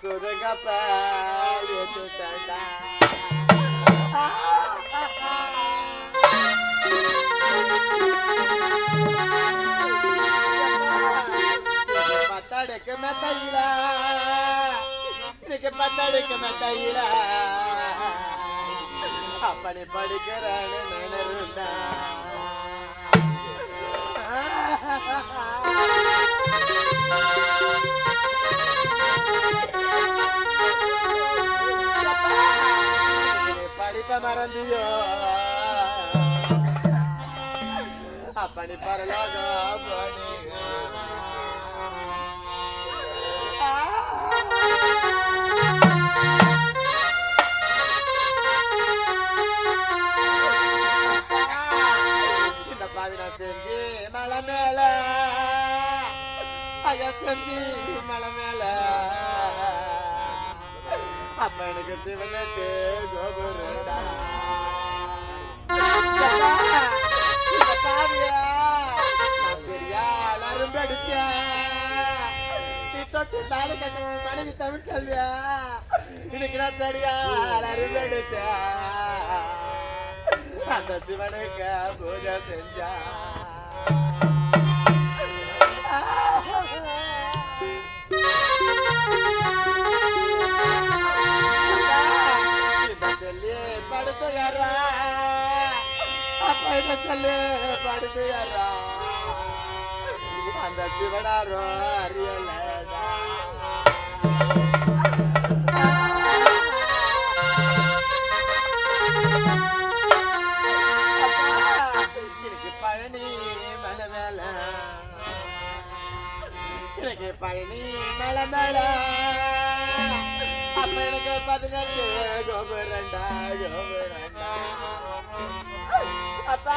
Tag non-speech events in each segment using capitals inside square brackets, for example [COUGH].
சுருங்க பாடிட்டுட்டா பத்தடுக்கு மெத்தையில இன்னைக்கு பத்தடுக்கு மெத்தையில அப்படி படிக்கிறான்னு நினைருந்தா படிப்ப மறந்தியோ? அப்படி பரலோகம் இந்த பாவி நான் செஞ்சு மலை மேல. ஐயா செஞ்சு மலை மேல. அப்ப சிவனுக்கு சிவனட்டு கோபுரடா தொட்டு தாலி கட்ட மனைவி தமிழ் செல்வியா? இன்னைக்கு நான் சரியா அரும்பெடுத்தேன் அந்த சிவனுக்கு பூஜை செஞ்சா. அப்ப இந்த அந்த சிவனாரோ அறியலடா. எனக்கு பழனி மலை மேல எனக்கு பழனி மலை மேல அப்ப எனக்கு பதினெட்டு கோபுரண்டா கோபுரண்டா. அப்பா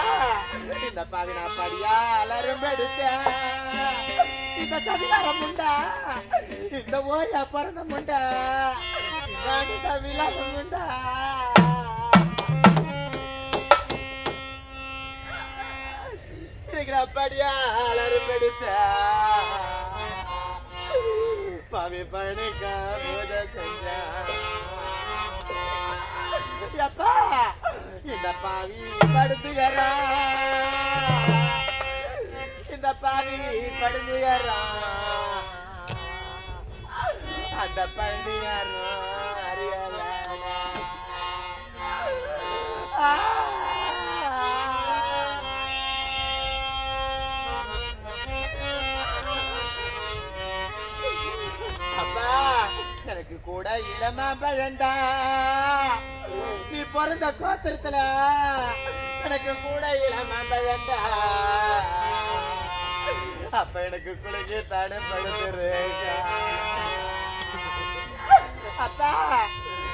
இந்த பாவினா படியாலரும் எடுத்த இந்த சதிகாரம் முண்டா இந்த ஓரியா பிறந்த முண்டா இந்த அனுட முண்டா இருக்கிற படியாலரும் எடுத்த பாவி பழனிக்க பூஜை செஞ்சா. அப்பா இந்த பாவி படுத்துகிறா இந்த பாவி படுத்துகிறா அந்த பழனியாரோ அறியல அப்பா எனக்கு கூட இளமா பழந்தா பிறந்த கோத்திரத்துல எனக்கு கூட இளமா பழண்டா அப்ப எனக்கு குளிக்க தடுப்படுத்துருக்கா. அப்பா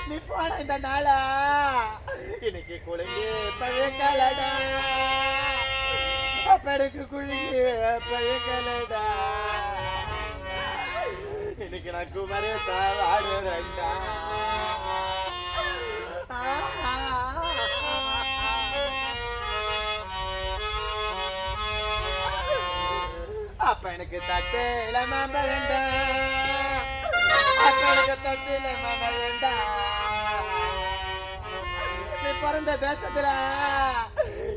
நீ போன இந்த நாளா? இன்னைக்கு குளிங்கி பழக்கலடா. அப்ப எனக்கு குளிங்கி பழக்கலடா. இன்னைக்கு நான் குமரே வாடுறேன்டா அப்ப எனக்கு தட்டுல மாம வேண்டாம் [LAUGHS] அப்ப எனக்கு தட்டுல மாம வேண்டாம் நீ பிறந்த தேசத்துல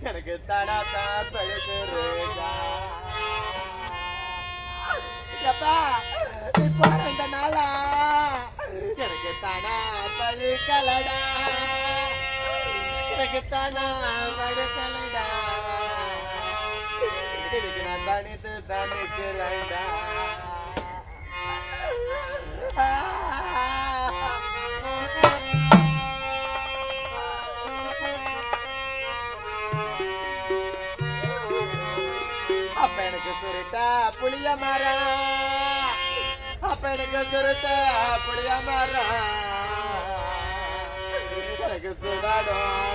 எனக்கு தடாத்தா பழுத்துருக்கா எப்பா நீ போன இந்த நாளா எனக்கு தானா பழுக்கலடா. எனக்கு தானா பழுக்கலடா. இன்னைக்கு நான் தனித்து தனிக்கிறேன்டா அப்ப எனக்கு சுருட்டா புளிய மரம் அப்ப எனக்கு சுருட்டா புளிய மரம் எனக்கு சுதாடும்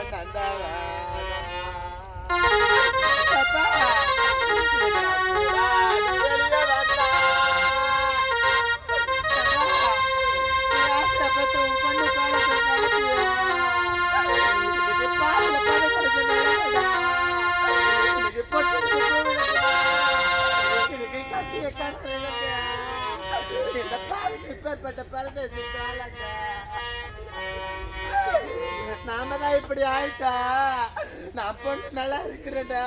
இப்பேற்பட்ட பரதேசி நாம தான் இப்படி ஆயிட்டா? நான் பொண்ணு நல்லா இருக்கிறடா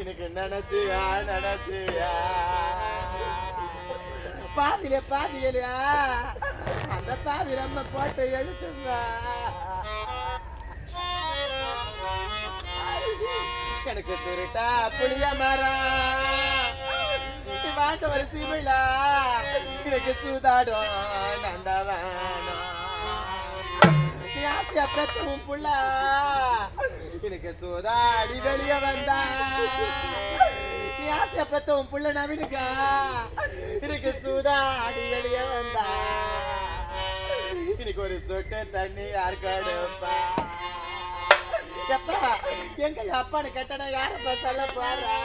எனக்கு நினைச்சியா நினைச்சியா? பாதியில பாதியிலையா அந்த பாதி நம்ம போட்டு எழுத்துங்க எனக்கு சுருட்டா புளிய மரம். பாட்டு வாழ்ந்த ஒரு எனக்கு சூதாடும் நந்தவானம் நீ ஆசையா பெத்தவும் புள்ள? எனக்கு சூதாடி வெளிய வந்தா. நீ ஆசையா பெத்தவும் புள்ள நவீனுக்கா? எனக்கு சூதாடி வெளிய வந்தா. இன்னைக்கு ஒரு சொட்டு தண்ணி யார் கடுப்பா? எப்பா எங்க என் அப்பான்னு கேட்டனா யாரப்பா சொல்ல போறா?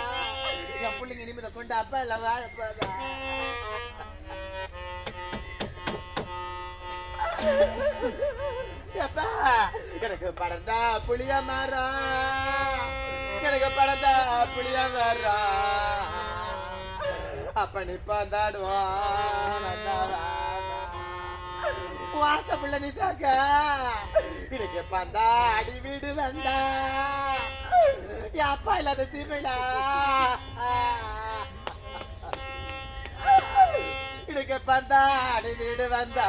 என் பிள்ளைங்க இனிமேத கொண்டு அப்பா இல்ல வாழ போறா. எனக்கு படந்தா புளிய மரம் எனக்கு படந்தா புளிய மரம் அப்ப நீ பந்தாடுவான் வாச பிள்ளை நீ சாக்க. எனக்கு பந்தா அடி வீடு வந்தா. என் அப்பா இல்லாத சீமையில வீடுக்கு பந்தா அடி வீடு வந்தா.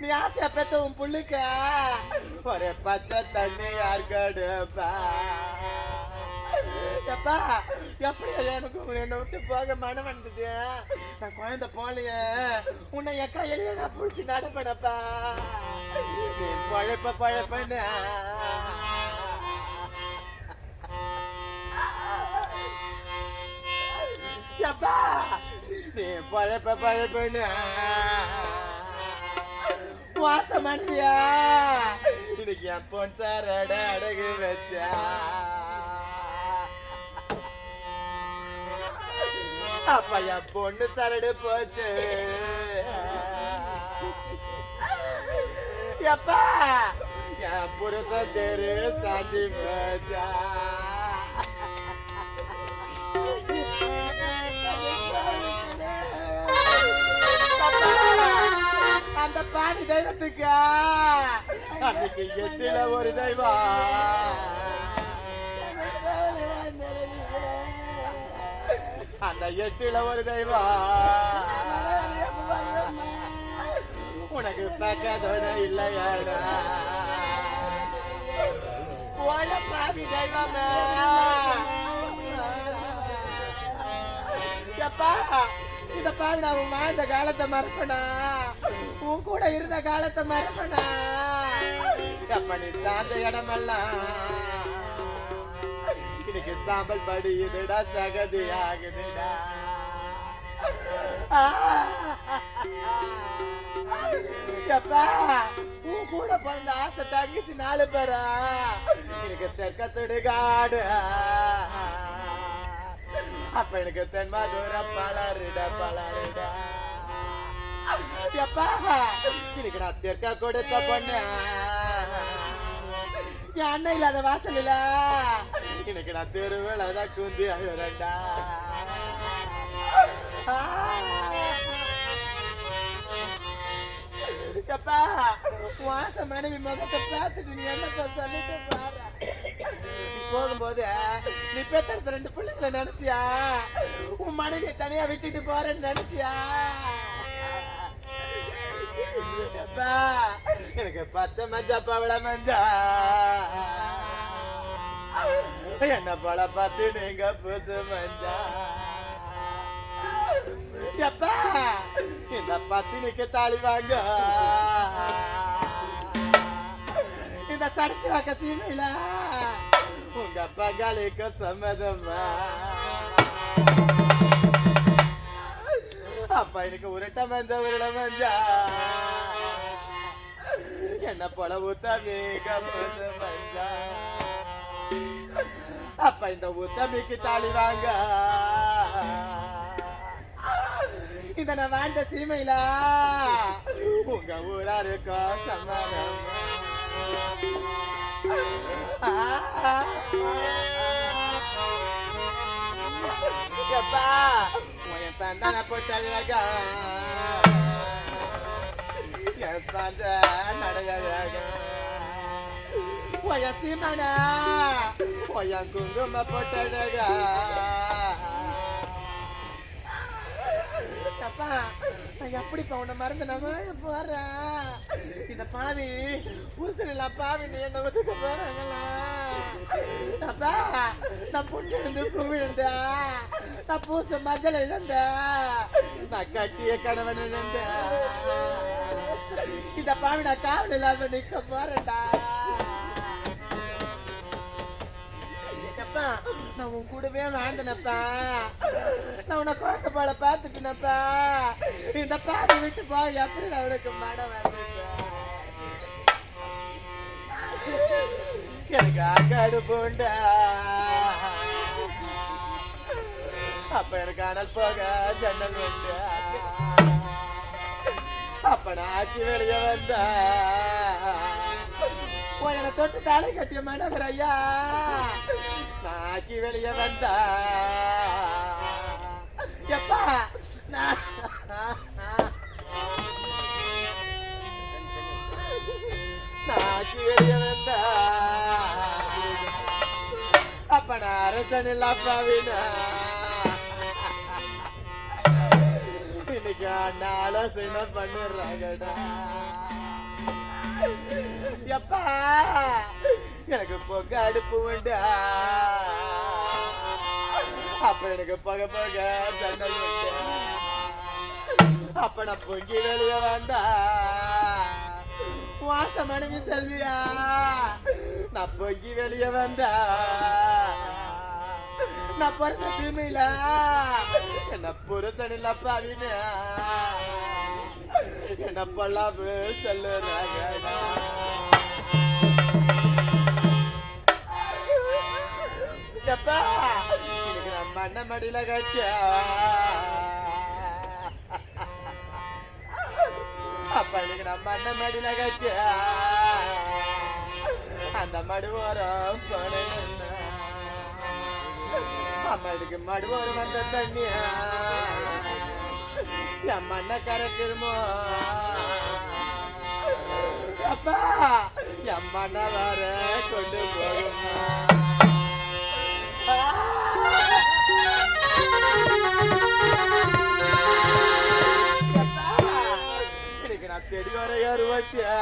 நீ ஆசையா பெத்த உன் புள்ளுக்க? ஒரு பச்சை தண்ணி யார் கடுப்பா எப்பா எப்படி எனக்கு என்னை விட்டு போக மனம் வந்தது? நான் குழந்தை போலையே உன்னை என் கையிலேயே நான் பிடிச்சி நடப்படப்பா நீ பழப்ப பழப்பன்னு. நீ பழப்ப பழப்பன்னு. வாசம் மனைவியா இன்னைக்கு என் பொன் சார் அட அடகு வச்சா. அப்ப என் பொண்ணு சரடு போச்சு. எப்பா? என் புருஷன் தெரு சாஞ்சி போச்சா. அந்த பாவி தெய்வத்துக்கு? அன்னைக்கு எட்டுல ஒரு தெய்வம். அந்த எட்டுல ஒரு தெய்வம். உனக்கு பக்கத்தோட இல்லையாடா. போய பாவி தெய்வமே. எப்பா இந்த பாவி நான் வாழ்ந்த காலத்தை மறப்பனா உன் கூட இருந்த காலத்தை மறப்பனா? எப்ப நீ சாந்த இடமெல்லாம். இன்னைக்கு சாம்பல் படியுதுடா சகதி ஆகுதுடா. எப்பா உன் கூட பிறந்த ஆசை தங்கிச்சு நாலு பேரா? எனக்கு தெற்க சுடுகாடு. அப்ப எனக்கு தென்மாதூர பலருட பலருடா. எப்பா இன்னைக்கு நான் தெற்க கொடுத்த பொண்ணு என் அண்ணன் இல்லாத வாசல் இல்ல எனக்கு நான் தெருவில் தான் குந்தி அழுறேன்டா எப்பா வாச மனைவி முகத்தை பார்த்துட்டு நீ என்னப்பா சொல்லிட்டு பாரு போகும்போது நீ பெத்தெடுத்த ரெண்டு பிள்ளைங்களை நினைச்சியா உன் மனைவியை தனியா விட்டுட்டு போறேன்னு நினைச்சியா எனக்கு பத்த மஞ்சா பவள மஞ்சா. என்ன பல பார்த்து நீங்க புது மஞ்சா. எப்பா? இந்த பத்தினிக்கு தாலி வாங்க. இந்த சடைச்சு வாக்க சீமையில. உங்க பங்காளிக்கு சம்மதமா அப்பா எனக்கு உருட்ட மஞ்சா உருள மஞ்சா. என்ன போல உத்தமிக அப்ப இந்த உத்தமிக்கு தாலி வாங்க. இந்த நான் வாழ்ந்த சீமையில உங்க ஊராருக்கும் சம்மதம் எப்பா உன் சந்தான போட்டழகா என் சாஞ்ச நடையழகா ஒய சீமனா ஒய குங்கும போட்டழகா அப்பா நான் எப்படிப்பா உன்னை மறந்து நம்ம போறேன் இந்த பாவி புருஷன் இல்ல பாவி நீ என்ன விட்டுக்க போறாங்களா அப்பா நான் புண்ணு இருந்து பூ விழுந்தா நான் பூச மஞ்சள் இழந்த நான் கட்டிய கணவன் இழந்த இந்த பாவி நான் காவல் இல்லாம நிக்க போறேன்டா. நான் உன் கூடவே வாழ்ந்தனப்பா. நான் உன குழந்தை போல பார்த்துட்டேனப்பா. இந்த பாவி விட்டு போ எப்படி நான் உனக்கு மனம் எனக்கு அக்காடு போண்டா. அப்ப எனக்கு அனல் போக ஜன்னல் உண்டு. அப்ப நான் ஆக்கி வெளியே வந்தா. உன்னை தொட்டு தாலை கட்டிய மனோகர் ஐயா. நான் ஆக்கி வெளியே வந்தா. எப்பா நான் நான் ஆக்கி வெளியே வந்தா. அப்ப அரசன் இல்லாப்பாவினா இன்னைக்கு ஆலோசனை பண்ணுறாங்கடா எப்பா எனக்கு பொங்க அடுப்பு உண்டா? அப்ப எனக்கு பக பக ஜன்னல் உண்டு? அப்ப நான் பொங்கி வெளியே வந்தா? வாச மனைவி செல்வியா? நான் பொங்கி வெளியே வந்தா? நான் பிறந்த சிமையில என்ன புருஷன் இல்ல பாவினா என்ன பல்லாபு சொல்லுறாங்கடா மண்ண மடியில கட்டியா அப்ப எனக்கு நம்ம மண்ண மடியில கட்ட அந்த மடுவோரம் ஓரம் போனேன் அம்மா மடு ஓரம் வந்த தண்ணியா? என் மண்ண கறக்குமோ அப்பா என் மண்ண வர கொண்டு போகுமா செடி வர ஏறுவட்டியா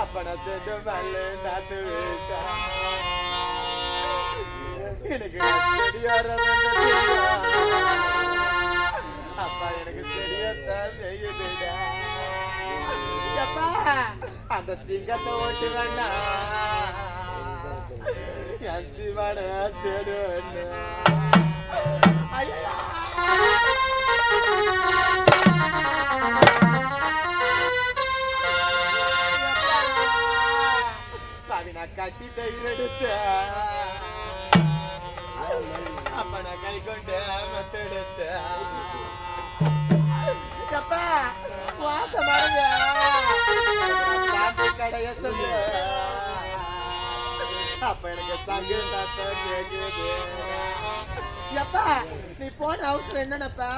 அப்ப நான் செண்டு மல்லு நாத்து விட்டா எனக்கு அப்பா எனக்கு செடியத்தான் செய்யுதுடா. அந்த சிங்கத்தை ஓட்டு வேண்டா என் சிவன தேடு ஐயா நான் கட்டி தயிர் எடுத்த கை கொண்டு மத்தெடுத்த அப்பா வாசமாக கடைய சொல்லு. அப்ப எனக்கு சங்கு சத்தம் கேக்குது எப்பா நீ போன அவசரம் என்னன்னப்பா?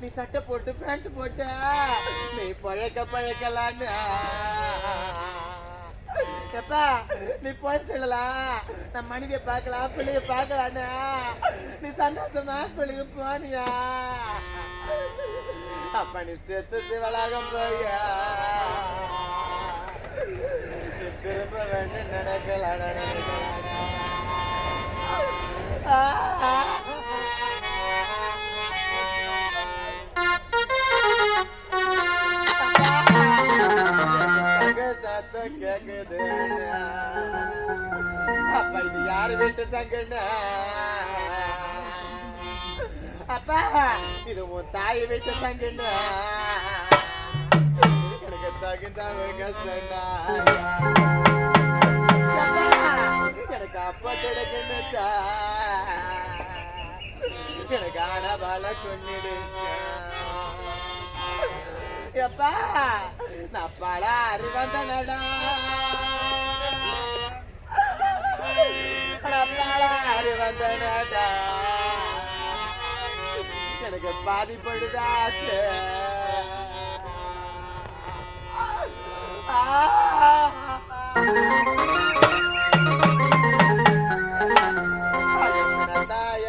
நீ சட்டை போட்டு பேண்ட் போட்ட. நீ பழக்க பழக்கலான்னு. எப்பா நீ போய் சொல்லலாம் நான் மனைவியை பார்க்கலாம் பிள்ளைய பார்க்கலான்னு நீ சந்தோஷம் பிள்ளைக்கு போனியா? அப்ப நீ செத்து சிவலாகம் போயா நீ திரும்ப வேண்டும் நடக்கலாம் நடக்கலாம் கேக்குது அப்ப இது யாரு வீட்டு சங்கண்ணா அப்பா இது உன் தாய் வீட்டு சங்கண்ணா எனக்கு தகுந்தவங்க சொன்னா எனக்கு அப்பா திடக்குன்னுச்சா எனக்கு ஆனா பல கொண்டுடுச்சா எப்பா நான் பல அறிவந்தனடா நான் பல அறிவந்தனடா எனக்கு பாதிப்படுதாச்சு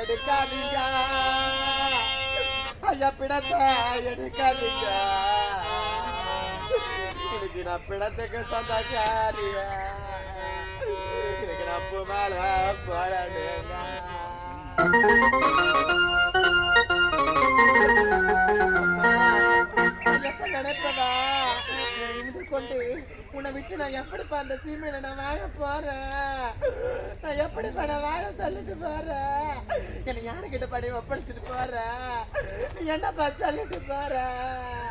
எடுக்காதீங்க ஐயா பிணத்தை எடுக்காதீங்க இன்னைக்கு நான் பிணத்துக்கு சொந்தக்காரிய இன்னைக்கு நான் பூ மேல போடணுங்க நினைப்பதா இருந்து கொண்டு உன்னை விட்டு நான் எப்படிப்பா அந்த சீமையில நான் வாழ போறேன் நான் எப்படிப்பா நான் வாழ சொல்லிட்டு போறேன் என்னை யாருக்கிட்ட படி ஒப்படைச்சிட்டு போறேன் நீ என்னப்பா சொல்லிட்டு போறேன்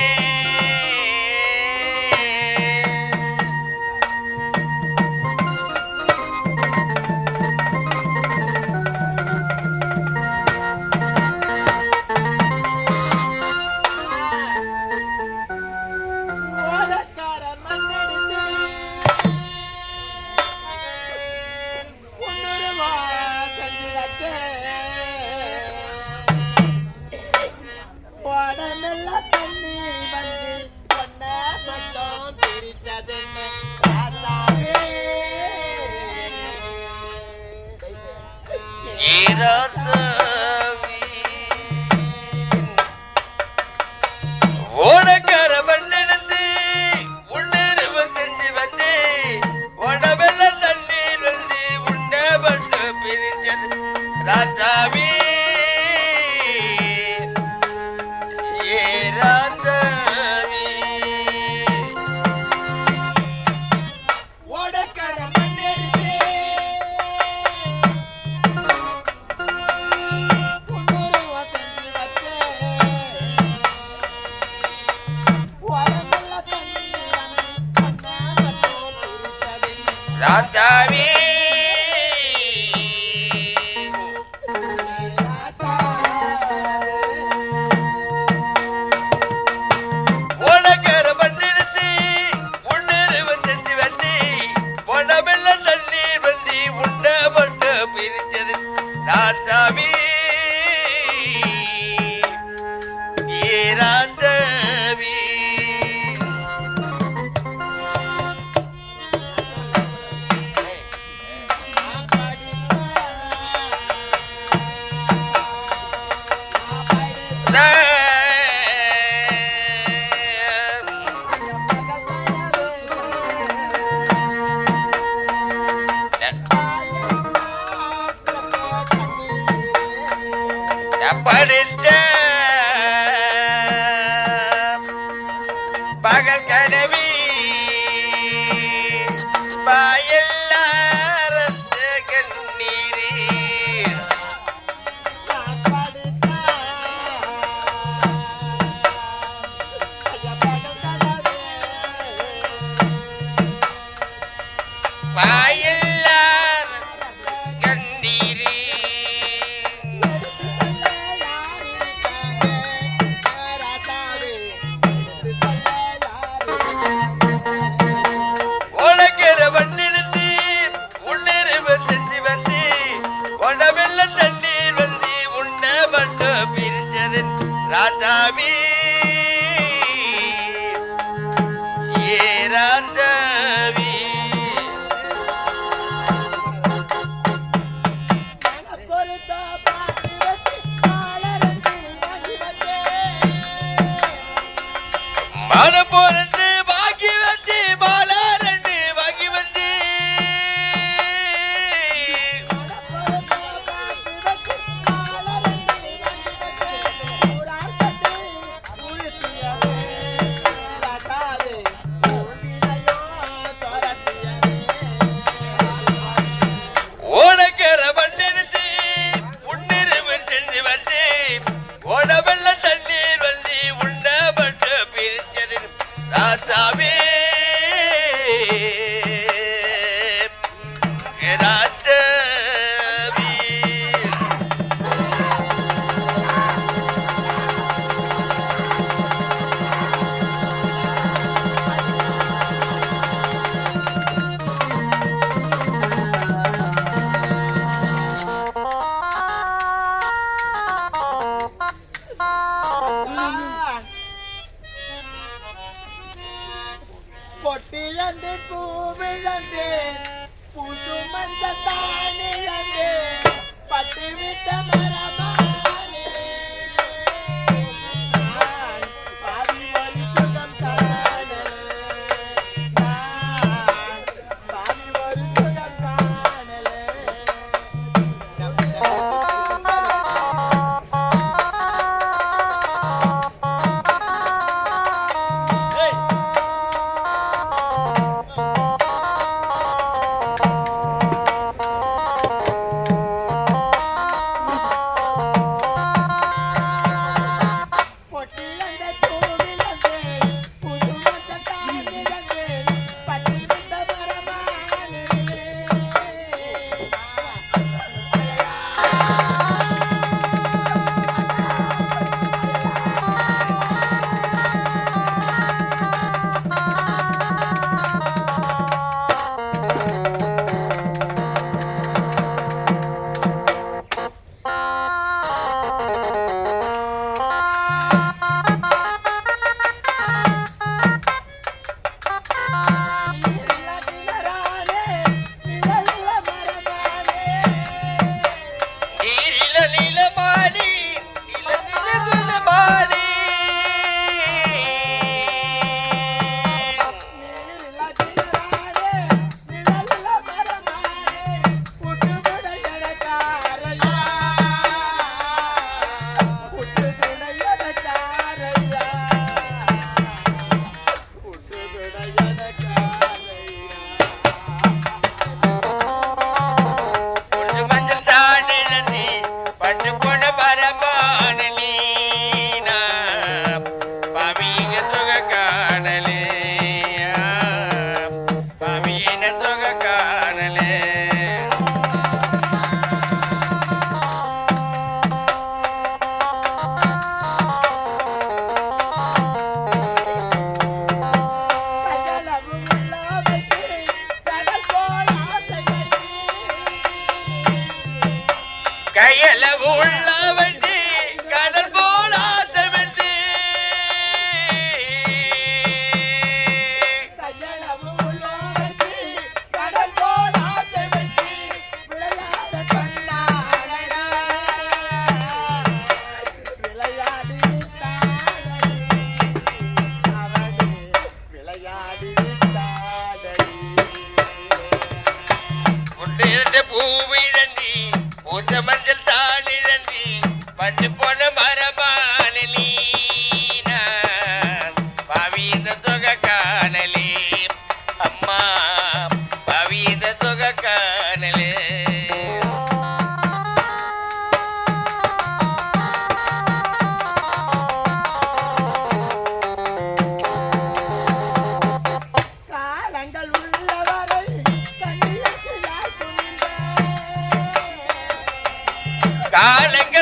காலங்கள்